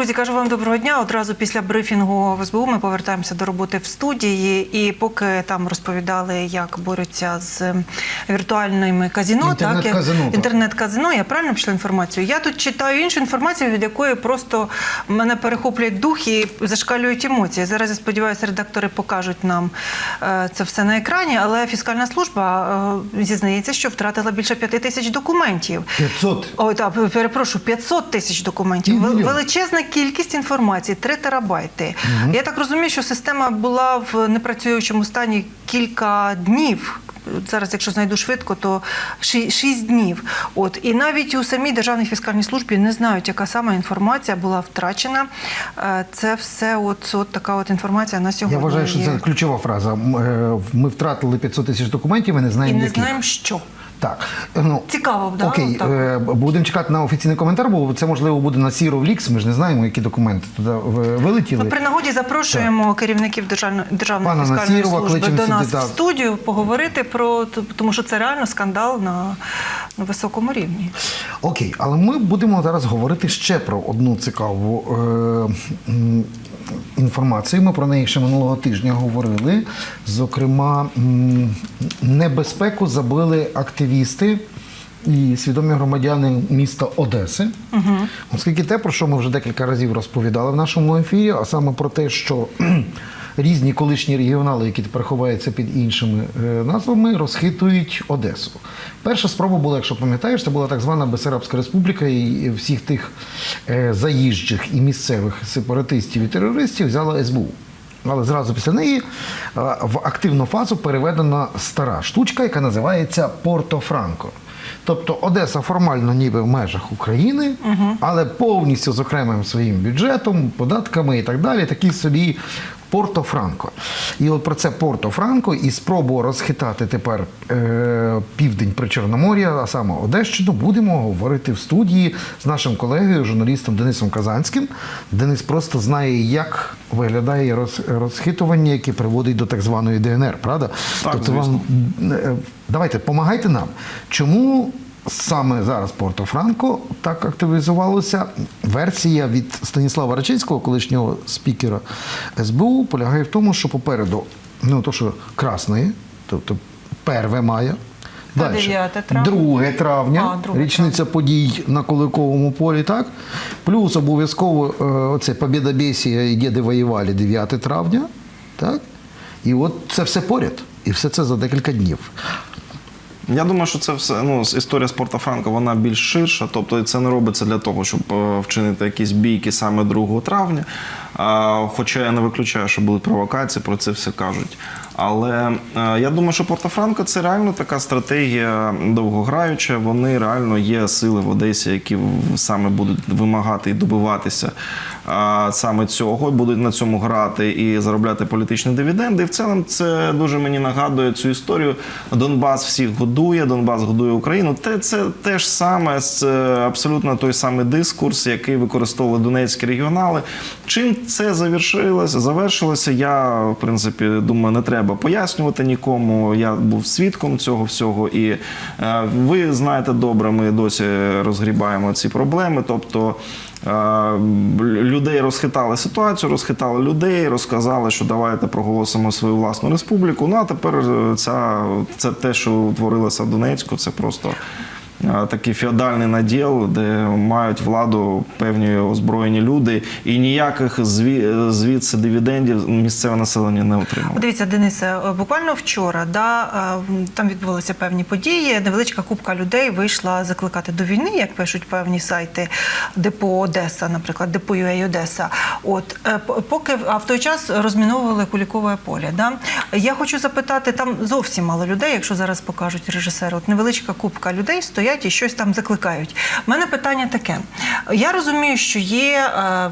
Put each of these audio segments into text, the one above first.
друзі, кажу вам доброго дня. Одразу після брифінгу в СБУ ми повертаємося до роботи в студії. І поки там розповідали, як борються з віртуальними казіно, так як- Інтернет-казино, я правильно пішла інформацію. Я тут читаю іншу інформацію, від якої просто мене перехоплює дух і зашкалюють емоції. Зараз я сподіваюся, редактори покажуть нам е, це все на екрані. Але фіскальна служба е, зізнається, що втратила більше п'яти тисяч документів. 500. Ой, так, перепрошую, 500 тисяч документів. Величезна кількість інформації, 3 терабайти. Я так розумію, що система була в непрацюючому стані кілька днів. Зараз, якщо знайду швидко, то 6 днів. От і навіть у самій державній фіскальній службі не знають, яка саме інформація була втрачена. Е, Це все, от, от така от інформація на сьогодні. Я вважаю, що це ключова фраза. Е, Ми втратили 500 тисяч документів, ми не знаємо, і не знаємо, що. Так. Ну, Цікаво, да? Окей, Так. е, будемо чекати на офіційний коментар, бо це можливо буде на Сіро Лікс. Ми ж не знаємо, які документи туди вилетіли. Ну, при нагоді запрошуємо керівників державної державної Пана фіскальної Насірова служби до нас сюди, в студію поговорити про тому, що це реально скандал на, на високому рівні. Окей, але ми будемо зараз говорити ще про одну цікаву е, інформацію. Ми про неї ще минулого тижня говорили. Зокрема, небезпеку забили активісти. І свідомі громадяни міста Одеси, угу. оскільки те, про що ми вже декілька разів розповідали в нашому ефірі, а саме про те, що різні колишні регіонали, які тепер ховаються під іншими е, назвами, розхитують Одесу. Перша спроба була, якщо пам'ятаєш, це була так звана Бесарабська республіка, і всіх тих е, заїжджих і місцевих сепаратистів і терористів взяла СБУ. Але зразу після неї е, в активну фазу переведена стара штучка, яка називається Порто-Франко. Тобто Одеса формально ніби в межах України, але повністю з окремим своїм бюджетом, податками і так далі, такий собі Порто-Франко. І от про це Порто-Франко і спробу розхитати тепер е, південь Причорномор'я, а саме Одещину, будемо говорити в студії з нашим колегою, журналістом Денисом Казанським. Денис просто знає, як виглядає роз, розхитування, яке приводить до так званої ДНР, правда? Так, тобто вам е, давайте, допомагайте нам. Чому саме зараз Порто-Франко так активізувалося? Версія від Станіслава Рачинського, колишнього спікера СБУ, полягає в тому, що попереду, ну то що красної, тобто 1 мая. Дальше. 9 2 травня, А, 2 річниця подій на Куликовому полі, так? Плюс обов'язково е, оце Побєдобєсія і діди воювали 9 травня, так? І от це все поряд. І все це за декілька днів. Я думаю, що це все ну історія спорта Франка вона більш ширша. Тобто це не робиться для того, щоб е, вчинити якісь бійки саме 2 травня. Хоча я не виключаю, що будуть провокації, про це все кажуть. Але е, я думаю, що Порто-Франко це реально така стратегія довгограюча. Вони реально є сили в Одесі, які саме будуть вимагати і добиватися саме цього, будуть на цьому грати і заробляти політичні дивіденди. І в цілому це дуже мені нагадує цю історію. Донбас всіх годує, Донбас годує Україну. Те це те ж саме це абсолютно той самий дискурс, який використовували донецькі регіонали. Чим це завершилося? Завершилося. Я в принципі думаю, не треба пояснювати нікому. Я був свідком цього всього, і е, ви знаєте добре, ми досі розгрібаємо ці проблеми. Тобто. Е, Людей розхитали ситуацію, розхитали людей, розказали, що давайте проголосимо свою власну республіку. Ну а тепер е, ця це те, що утворилося в Донецьку, це просто такий феодальний наділ, де мають владу певні озброєні люди, і ніяких звідси дивідендів місцеве населення не отримало. Дивіться, Денисе, е, буквально вчора да, е, там відбулися певні події. Невеличка купка людей вийшла закликати до війни, як пишуть певні сайти Депо Одеса, наприклад, Депо UA Одеса. От е, поки а в той час розміновували Кулікове поле. Да? Я хочу запитати, там зовсім мало людей, якщо зараз покажуть режисери. От невеличка купка людей стоять і щось там закликають. У мене питання таке: я розумію, що є е,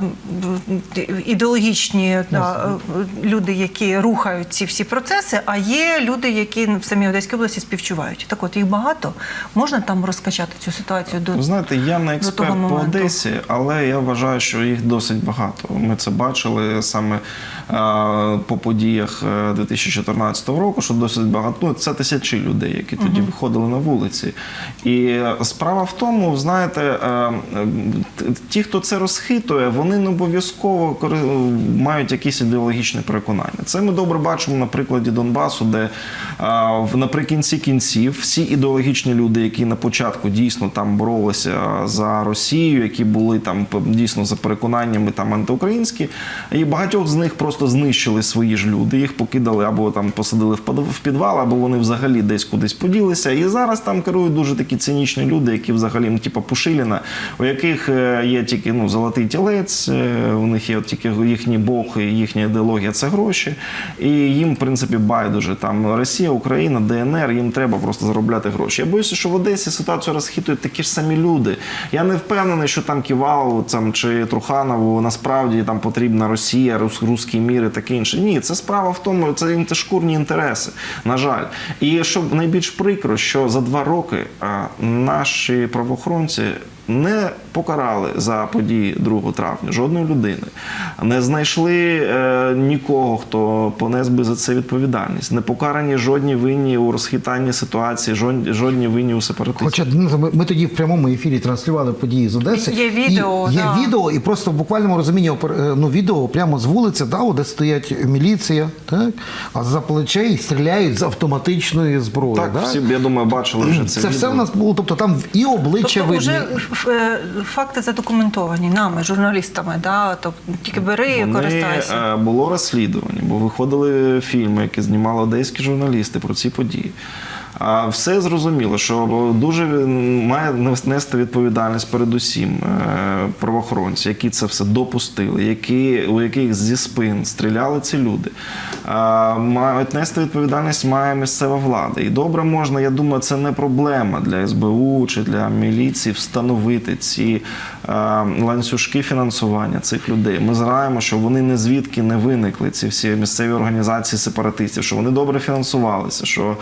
ідеологічні да, е, люди, які рухають ці всі процеси, а є люди, які в самій Одеській області співчувають. Так от їх багато. Можна там розкачати цю ситуацію до знаєте, я не експерт по. Одесі, але я вважаю, що їх досить багато. Ми це бачили саме е, по подіях е, 2014 року, що досить багато. Ну, це тисячі людей, які тоді виходили на вулиці. І е, справа в тому, знаєте, е, е, ті, хто це розхитує, вони не обов'язково мають якісь ідеологічні переконання. Це ми добре бачимо на прикладі Донбасу, де е, в- наприкінці кінців всі ідеологічні люди, які на початку дійсно там боролися за Росію, які були там дійсно за переконаннями там антиукраїнські, і багатьох з них просто знищили свої ж люди. Їх покидали або там посадили в підвал, або вони взагалі десь кудись поділися. І зараз там керують дуже такі цинічні люди, які взагалі ну, типу Пушиліна, у яких е, є тільки ну золотий тілець, е, у них є тільки їхній Бог і їхня ідеологія це гроші. І їм, в принципі, байдуже там Росія, Україна, ДНР, їм треба просто заробляти гроші. Я боюся, що в Одесі ситуацію розхитують такі ж самі люди. Я не впевнений, що там Ківалову там, чи Труханову насправді там потрібна Росія, рус, русський мір і таке інше. Ні, це справа в тому, це їм шкурні інтереси. На жаль. І що найбільш прикро, що за два роки наші правоохоронці. Не покарали за події 2 травня жодної людини, не знайшли е, нікого, хто понес би за це відповідальність. Не покарані жодні винні у розхитанні ситуації, жодні, жодні винні у сепаратизмі. Хоча ми, ми тоді в прямому ефірі транслювали події з Одеси. Є відео, і, є да. відео, і просто в буквальному розумінні е, ну, відео прямо з вулиці, да, де стоять міліція, так? а за плечей стріляють з автоматичної зброї. Так, да? всі, я думаю, бачили вже це. Це все в нас було, тобто там і обличчя Тобто видні. вже факти задокументовані нами, журналістами, да? тобто тільки бери і Вони, користайся. е, було розслідування, бо виходили фільми, які знімали одеські журналісти про ці події. А все зрозуміло, що дуже має нести відповідальність передусім е, правоохоронці, які це все допустили, які, у яких зі спин стріляли ці люди. Мають нести відповідальність має місцева влада. І добре можна, я думаю, це не проблема для СБУ чи для міліції встановити ці е, ланцюжки фінансування цих людей. Ми знаємо, що вони не звідки не виникли, ці всі місцеві організації сепаратистів, що вони добре фінансувалися, що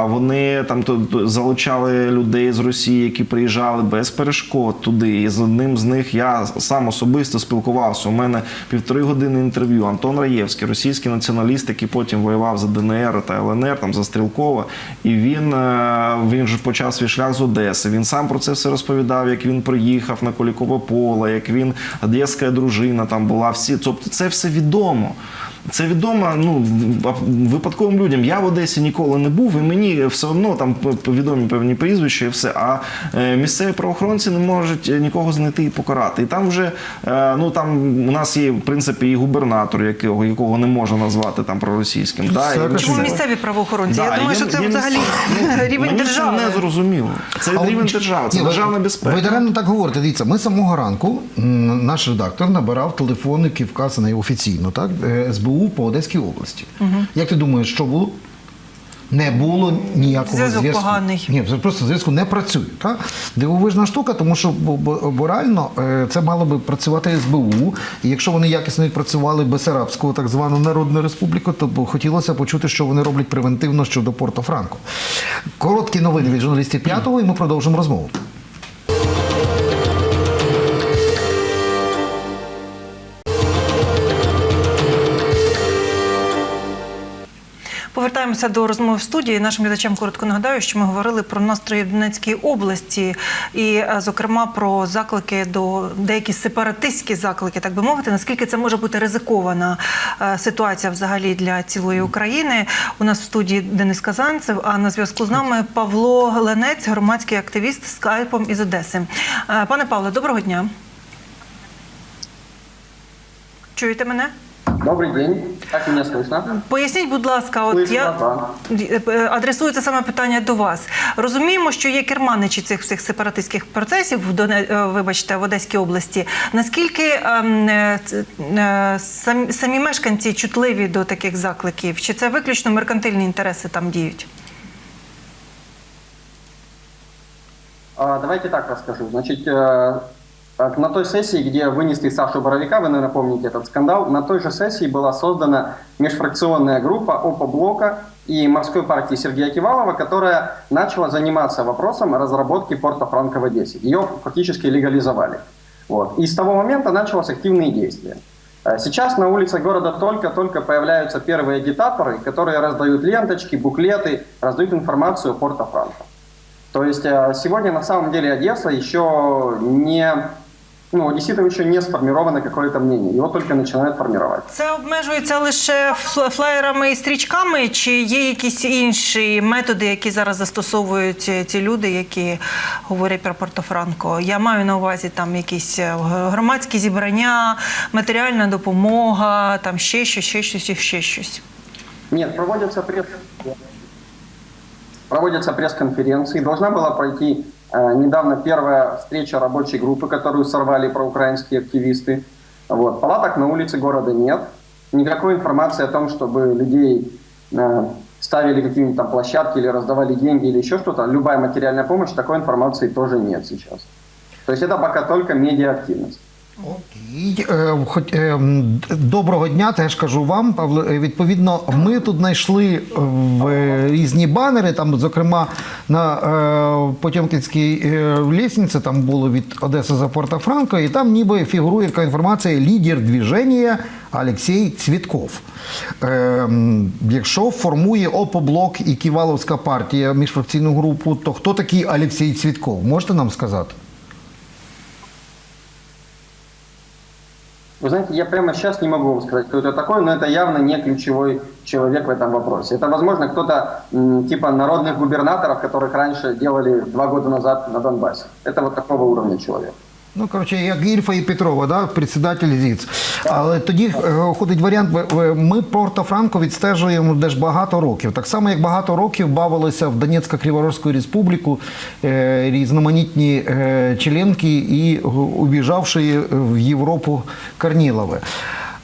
вони там залучали людей з Росії, які приїжджали без перешкод туди. І з одним з них я сам особисто спілкувався. У мене півтори години інтерв'ю. Антон Раєвський, російський націоналіст, який потім воював за ДНР та ЛНР, там за Стрілкова. І він, е, він же почав свій шлях з Одеси. Він сам про це все розповідав, як він приїхав на Кулікове поле, як він одеська дружина там була. Всі, тобто це все відомо. Це відомо ну, випадковим людям. Я в Одесі ніколи не був, і мені все одно там відомі певні прізвища і все. А е, місцеві правоохоронці не можуть е, нікого знайти і покарати. І там вже е, ну там у нас є в принципі і губернатор, якого, якого не можна назвати там проросійським. Да, і Чому це- місцеві правоохоронці? Да, Я думаю, є- що це є взагалі місцеві- рівень Мені держави. Це не зрозуміло. Це А рівень держави, це Ні, ви- державна безпека. Ви даремно так говорите. Дивіться, ми самого ранку наш редактор набирав телефон, який вказаний офіційно, так е, СБУ по Одеській області. Як ти думаєш, що було? Не було ніякого зв'язку. поганий. Ні, просто зв'язку не працює. Так? Дивовижна штука, тому що бо, реально е, це мало би працювати СБУ. І якщо вони якісно відпрацювали Бесарабську так звану Народну Республіку, то б хотілося почути, що вони роблять превентивно щодо Порто-Франко. Короткі новини від журналістів п'ятого, і ми продовжимо розмову. Повертаємося до розмови в студії. Нашим глядачам коротко нагадаю, що ми говорили про настрої в Донецькій області, і, е, зокрема, про заклики до деякі сепаратистські заклики, так би мовити. Наскільки це може бути ризикована е, ситуація взагалі для цілої України? У нас в студії Денис Казанцев, а на зв'язку з нами Павло Ленець, громадський активіст з скайпом із Одеси. Е, Пане Павле, доброго дня. Чуєте мене? Добрый день. Как меня слышно? Поясніть, будь ласка, от Слышно, я да. Е, адресується саме питання до вас. Розуміємо, що є керманичі цих всіх сепаратистських процесів в Доне, е, вибачте, в Одеській області. Наскільки ем, е, ц- е, самі, самі мешканці чутливі до таких закликів? Чи це виключно меркантильні інтереси там діють? А, Давайте так расскажу. Значит, э, э, на той сессии, где вынесли Сашу Боровика, вы, наверное, помните этот скандал, на той же сессии была создана межфракционная группа ОПО Блока и морской партии Сергея Кивалова, которая начала заниматься вопросом разработки порта Франко в Одессе. Ее фактически легализовали. Вот. И с того момента началось активные действия. Э, Сейчас на улицах города только-только появляются первые агитаторы, которые раздают ленточки, буклеты, раздают информацию о Порто-Франко. То есть э, сегодня на самом деле Одесса еще не... Ну, одесситов еще не сформировано какое-то мнение. Его только начинают формировать. Це обмежується лише фл- флаєрами і стрічками, чи є якісь інші методи, які зараз застосовують е, ті люди, які говорять про Порто-Франко? Я маю на увазі там якісь е, громадські зібрання, матеріальна допомога, там ще щось, ще щось, і ще щось. Нет, проводятся пресс проводятся пресс-конференции. Должна была пройти недавно первая встреча рабочей группы, которую сорвали проукраинские активисты. Вот. Палаток на улице города нет. Никакой информации о том, чтобы людей э, ставили какие-нибудь там площадки или раздавали деньги или еще что-то. Любая материальная помощь, такой информации тоже нет сейчас. То есть это пока только медиа-активность. Окей. Е, хоч, е, доброго дня, теж кажу вам, Павло. Е, Відповідно, ми тут знайшли в різні банери, там, зокрема, на Потьомкінській лісниці, там було від Одеси за Порто Франко, і там ніби фігурує така інформація лідер движення Олексій Цвітков. Якщо формує ОПО-блок і Ківаловська партія міжфракційну групу, то хто такий Олексій Цвітков? Можете нам сказати? Вы знаете, я прямо сейчас не могу вам сказать, кто это такой, но это явно не ключевой человек в этом вопросе. Это, возможно, кто-то типа народных губернаторов, которых раньше делали два года назад на Донбассе. Это вот такого уровня человек. Ну, коротше, як Ільфа і Петрова, да? председатель ЗІЦ. Але тоді е, ходить варіант, ми Порто-Франко відстежуємо де ж багато років. Так само, як багато років бавилися в Донецько-Криворожську республіку е, різноманітні е, членки і убіжавши в Європу Корнілови.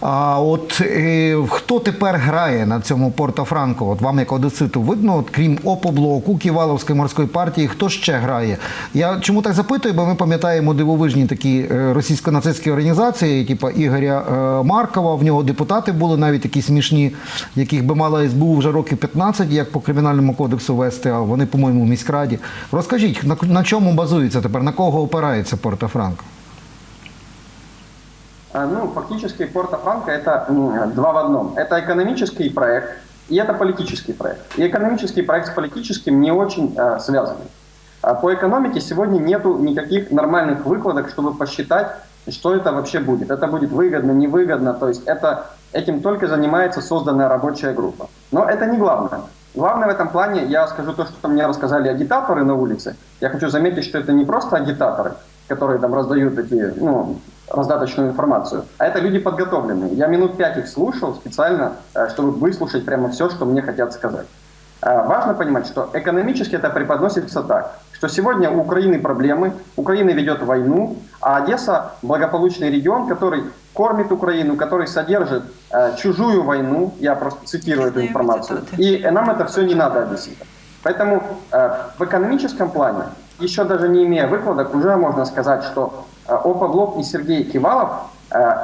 А от е, хто тепер грає на цьому Порто-Франко? От вам як одеситу видно, от, крім ОПО-блоку, Ківаловської морської партії, хто ще грає? Я чому так запитую, бо ми пам'ятаємо дивовижні такі е, російсько-нацистські організації, типу Ігоря е, Маркова. В нього депутати були навіть такі смішні, яких би мала СБУ вже років 15, як по кримінальному кодексу вести, а вони, по-моєму, в міськраді. Розкажіть, на, на чому базується тепер, на кого опирається Порто-Франко? А, Ну, фактически Порто-Франко это два в одном. Это экономический проект и это политический проект. И экономический проект с политическим не очень э, связаны. А По экономике сегодня нету никаких нормальных выкладок, чтобы посчитать, что это вообще будет. Это будет выгодно, невыгодно. То есть это, этим только занимается созданная рабочая группа. Но это не главное. Главное в этом плане, я скажу то, что мне рассказали агитаторы на улице. Я хочу заметить, что это не просто агитаторы, которые там раздают эти, ну, раздаточную информацию, а это люди подготовленные. Я минут пять их слушал специально, э, чтобы выслушать прямо все, что мне хотят сказать. Э, Важно понимать, что экономически это преподносится так, что сегодня у Украины проблемы, Украина ведет войну, а Одесса – благополучный регион, который кормит Украину, который содержит э, чужую войну, я просто цитирую эту информацию, и нам это все не надо одесситам. Поэтому э, в экономическом плане, еще даже не имея выкладок, уже можно сказать, что э, ОПО-блок и Сергей Кивалов э,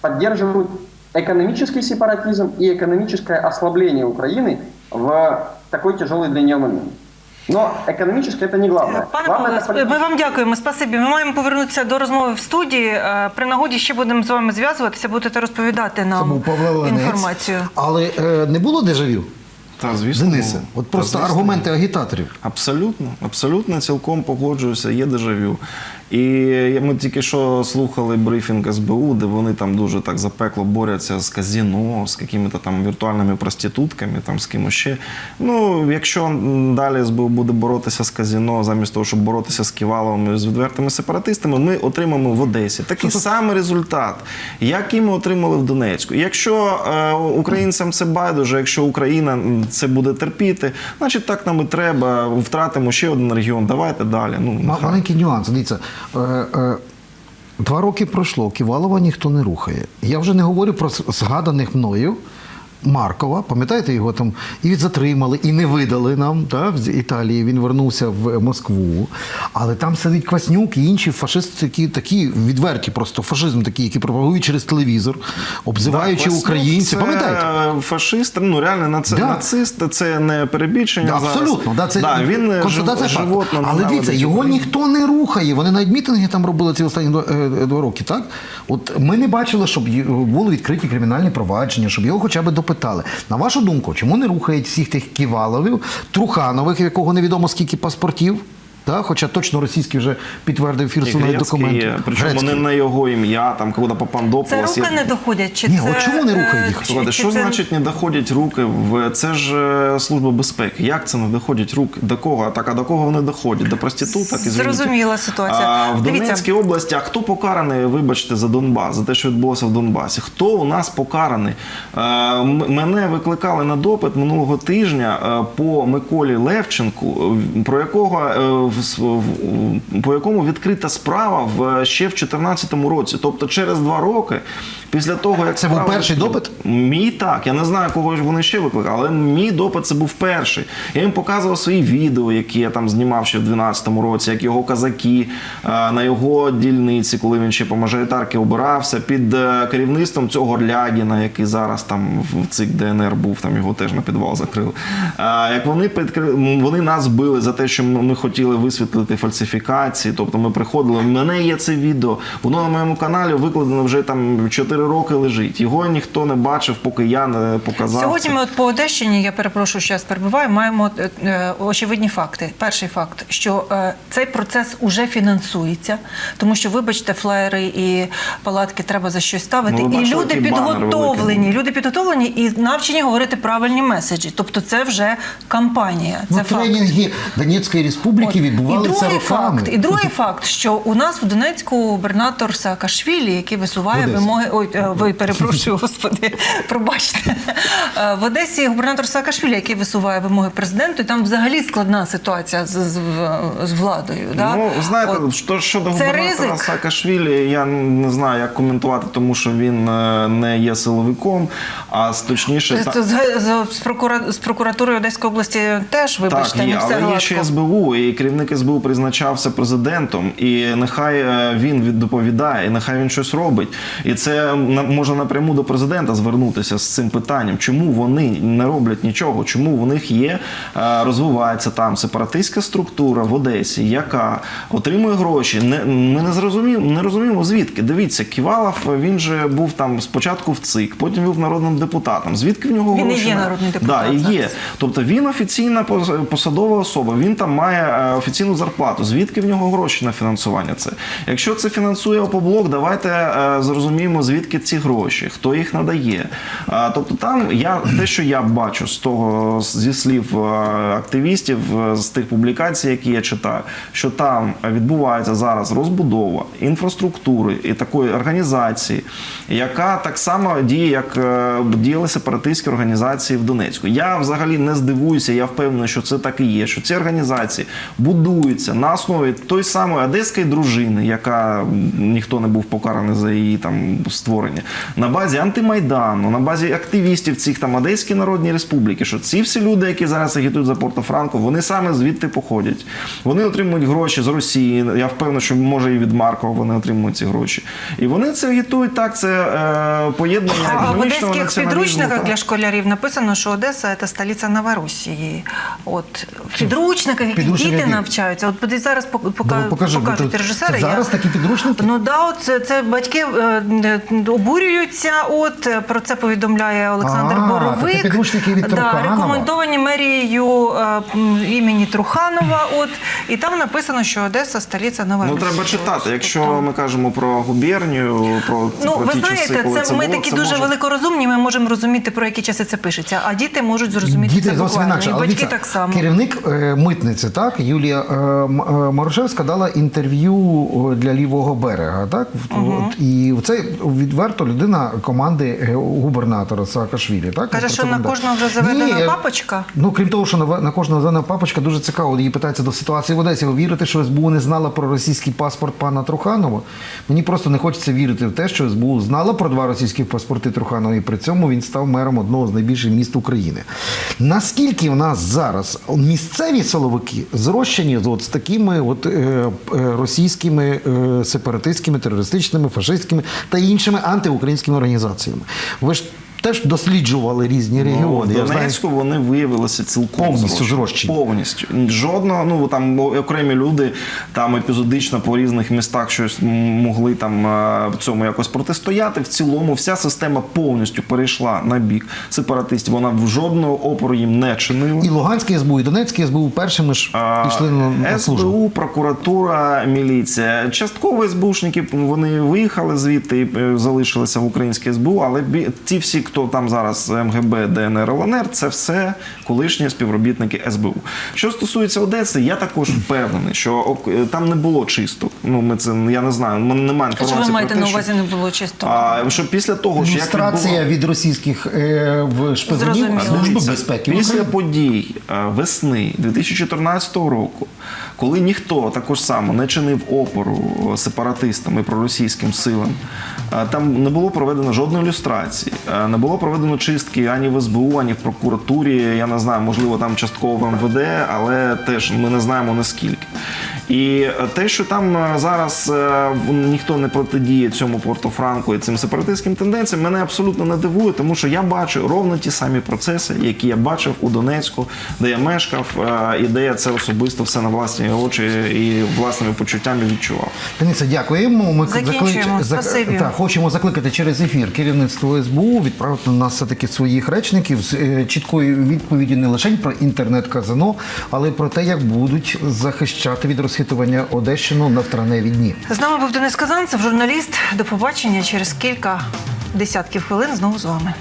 поддерживают экономический сепаратизм и экономическое ослабление Украины в такой тяжелый для нее момент. Но экономически это не главное. Пане Главное Павле, это сп- ми политически. вам дякуємо. Спасибі. Ми маємо повернутися до розмови в студії. Е, При нагоді ще будемо з вами зв'язуватися, будете розповідати Це нам був Павло Ленець. інформацію. Але е, не було дежавю? Та, звісно. Денисе, було. от Та, просто звісно, аргументи агітаторів. Абсолютно, абсолютно цілком погоджуюся, є дежавю. І ми тільки що слухали брифінг СБУ, де вони там дуже так запекло борються з казіно, з якими-то там віртуальними проститутками, там з кимось ще. Ну, якщо далі СБУ буде боротися з казіно, замість того, щоб боротися з Ківаловими з відвертими сепаратистами, ми отримаємо в Одесі такий самий результат, який ми отримали в Донецьку. І Якщо е, українцям це байдуже, якщо Україна це буде терпіти, значить так нам і треба. Втратимо ще один регіон. Давайте далі. Ну Ма- Маленький нюанс. Дивіться, два роки пройшло, Ківалова ніхто не рухає. Я вже не говорю про згаданих мною Маркова, пам'ятаєте його там і затримали, і не видали нам та, з Італії. Він вернувся в Москву. Але там сидить Кваснюк і інші фашисти, такі, такі відверті, просто фашизм такий, які пропагують через телевізор, обзиваючи Кваснюк українців. Пам'ятаєте? Фашист, ну реально наци... Да. нацист, це не перебільшення. Да, зараз. абсолютно, да, це да, він е, констатація жив... факту. животно Але дивіться, його ніхто не рухає. Вони навіть мітинги там робили ці останні два, е, роки. Так, от ми не бачили, щоб були відкриті кримінальні провадження, щоб його хоча б допитали. На вашу думку, чому не рухають всіх тих ківаловів, Труханових, якого невідомо скільки паспортів? Так, хоча точно російський вже підтвердив І документи. є, Причому Грецький. не на його ім'я, там куди Це Папандополос. руки не доходять? Чи Ні, це, от чому не рухають їх? Слухайте, що це- значить не доходять руки? В це ж е, служба безпеки. Як це не доходять руки? До кого? Так, а до кого вони доходять? До проституток? Ізвиніть. Зрозуміла ситуація. А в Дивіться. Донецькій області, а хто покараний, вибачте, за Донбас, за те, що відбулося в Донбасі? Хто у нас покараний? Е, мене викликали на допит минулого тижня е, по Миколі Левченку, про якого по якому відкрита справа в ще в 2014 році, тобто через два роки. Після того, як Це був перший допит? Мій так. Я не знаю, кого ж вони ще викликали, але мій допит це був перший. Я їм показував свої відео, які я там знімав ще в 12-му році, як його казаки е, на його дільниці, коли він ще по мажоритарки обирався, під е, керівництвом цього Лягіна, який зараз там в ЦИК ДНР був, там його теж на підвал закрили. Е, Як вони підкри- вони нас били за те, що ми хотіли висвітлити фальсифікації, тобто ми приходили. У мене є це відео, воно на моєму каналі викладено вже там 4 роки лежить. Його ніхто не бачив, поки я не показав. Сьогодні це. ми от по Одещині, я перепрошую, що я перебуваю, маємо е, е, очевидні факти. Перший факт, що е, цей процес уже фінансується, тому що, вибачте, флаєри і палатки треба за щось ставити. Ну, ви і бачили, люди підготовлені. Люди підготовлені і навчені говорити правильні меседжі. Тобто, це вже кампанія. Це Ну, факт. тренінги Донецької республіки От. Відбувалися і другий роками. факт, і другий факт, що у нас в Донецьку губернатор Саакашвілі, який висуває вимоги. Ой, е, ви перепрошую, господи, пробачте. Е, В Одесі губернатор Саакашвілі, який висуває вимоги президенту, і там взагалі складна ситуація з, з, з владою. Да? Ну, знаєте, От. що щодо губернатора. Саакашвілі, я не знаю, як коментувати, тому що він е, не є силовиком, а точніше. З, з, з прокуратури Одеської області теж, вибачте, так, є, не все але є ще СБУ, і керівник СБУ призначався президентом, і нехай е, він доповідає, і нехай він щось робить. І це на- може напряму до президента звернутися з цим питанням, чому вони не роблять нічого, чому у них є, е, розвивається там сепаратистська структура в Одесі, яка отримує гроші. Не, ми не зрозуміємо, не розуміємо звідки. Дивіться, Ківалов він же був там спочатку в ЦИК, потім був народним депутатом. Звідки в нього Він гроші? є народний депутат Да, і є. Тобто він офіційна посадова особа, він там має е, офіційну зарплату. Звідки в нього гроші на фінансування це? Якщо це фінансує опоблок, давайте е, зрозуміємо, звідки ці гроші, хто їх надає. Е, Тобто там я те, що я бачу з того зі слів е, активістів, е, з тих публікацій, які я читаю, що там відбувається зараз розбудова інфраструктури і такої організації, яка так само діє, як е, діяли сепаратистські організації в Донецьку. Я взагалі не здивуюся, я впевнений, що це так і є. Що ці організації будуються на основі той самої одеської дружини, яка ніхто не був покараний за її там створення, на базі антимайдану, на базі активістів цих там Одеської Народній Республіки. Що ці всі люди, які зараз агітують за Порто-Франко, вони саме звідти походять. Вони отримують гроші з Росії. Я впевнений, що може і від Маркова вони отримують ці гроші. І вони це агітують так. Це е, поєднання А в одеських підручниках для школярів написано, що Одеса це столиця Новоросії. От в підручниках, діти? Навчаються. От подивись, зараз пока- Ну, покажи, покажуть тут- режисери. це зараз такі підручники? Ну да, от це, це батьки е, е, обурюються. От е, про це повідомляє Олександр А, Боровик. такі підручники від да, Труханова. рекомендовані мерією е, імені Труханова. От і там написано, що Одеса столиця Ну треба читати. Тобто- Якщо ми кажемо про губернію, про, Ну, про ви ті знаєте, часи, коли це, це ми було, такі це дуже може... великорозумні, ми можемо розуміти, про які часи це пишеться. А діти можуть зрозуміти Діти це буквально. І батьки так само. Керівник е, митниці, так, Юлія е, М- е, Марушевська дала інтерв'ю для лівого берега. Так От, і це відверто людина команди е, губернатора Саакашвілі. Так Каже, що на кожного вже заведена Ні, папочка? Ну, крім того, що на, на кожного заведена папочка дуже цікаво. Її питається до ситуації в Одесі. Ви вірите, що СБУ не знала про російський паспорт пана Труханова? Мені просто не хочеться вірити в те, що СБУ знала про два російських паспорти Труханова, і при цьому він став мером одного з найбільших міст України. Наскільки в нас зараз місцеві силовики зрощені з от з такими от, е, е, російськими е, сепаратистськими, терористичними, фашистськими та іншими антиукраїнськими організаціями? Ви ж теж досліджували різні Ну, регіони. в Я знаю, Донецьку вони виявилися цілком Повністю зрощені. Повністю. Жодного, ну там окремі люди там епізодично по різних містах щось могли там е, в цьому якось протистояти. В цілому вся система повністю перейшла на бік сепаратистів. Вона в жодного опору їм не чинила. І Луганський СБУ, і Донецький СБУ першими ж А, пішли на, на службу. СБУ, прокуратура, міліція. Частково СБУшники вони виїхали звідти і е, залишилися в українській СБУ, але ті всі, хто там зараз МГБ, ДНР, ЛНР, це все колишні співробітники СБУ. Що стосується Одеси, я також впевнений, що е, там не було чисток. Ну ми це я не знаю. Мене немає А що ви маєте на увазі не було чисто? А, що після того, що як Люстрація від російських е, в шпигунів Служби безпеки. Після подій е, весни 2014 року, коли ніхто також само не чинив опору е, сепаратистам і проросійським силам, там не було проведено жодної ілюстрації, е, не було проведено чистки ані в СБУ, ані в прокуратурі. Я не знаю, можливо, там частково в МВД, але теж ми не знаємо наскільки. І те, що там е, зараз е, ніхто не протидіє цьому Порто-Франко і цим сепаратистським тенденціям, мене абсолютно не дивує, тому що я бачу ровно ті самі процеси, які я бачив у Донецьку, де я мешкав, е, і де я це особисто все на власні очі і власними почуттями відчував. Денисе, дякуємо. Ми Закінчуємо. заклич- Спасибі. так, хочемо закликати через ефір керівництво СБУ відправити на нас все-таки своїх речників з чіткою відповіді не лише про інтернет-казино, але й про те, як будуть захищати від розхитування Одещину на втраневі дні. З нами був Денис Казанцев, журналіст. До побачення через кілька десятків хвилин знову з вами.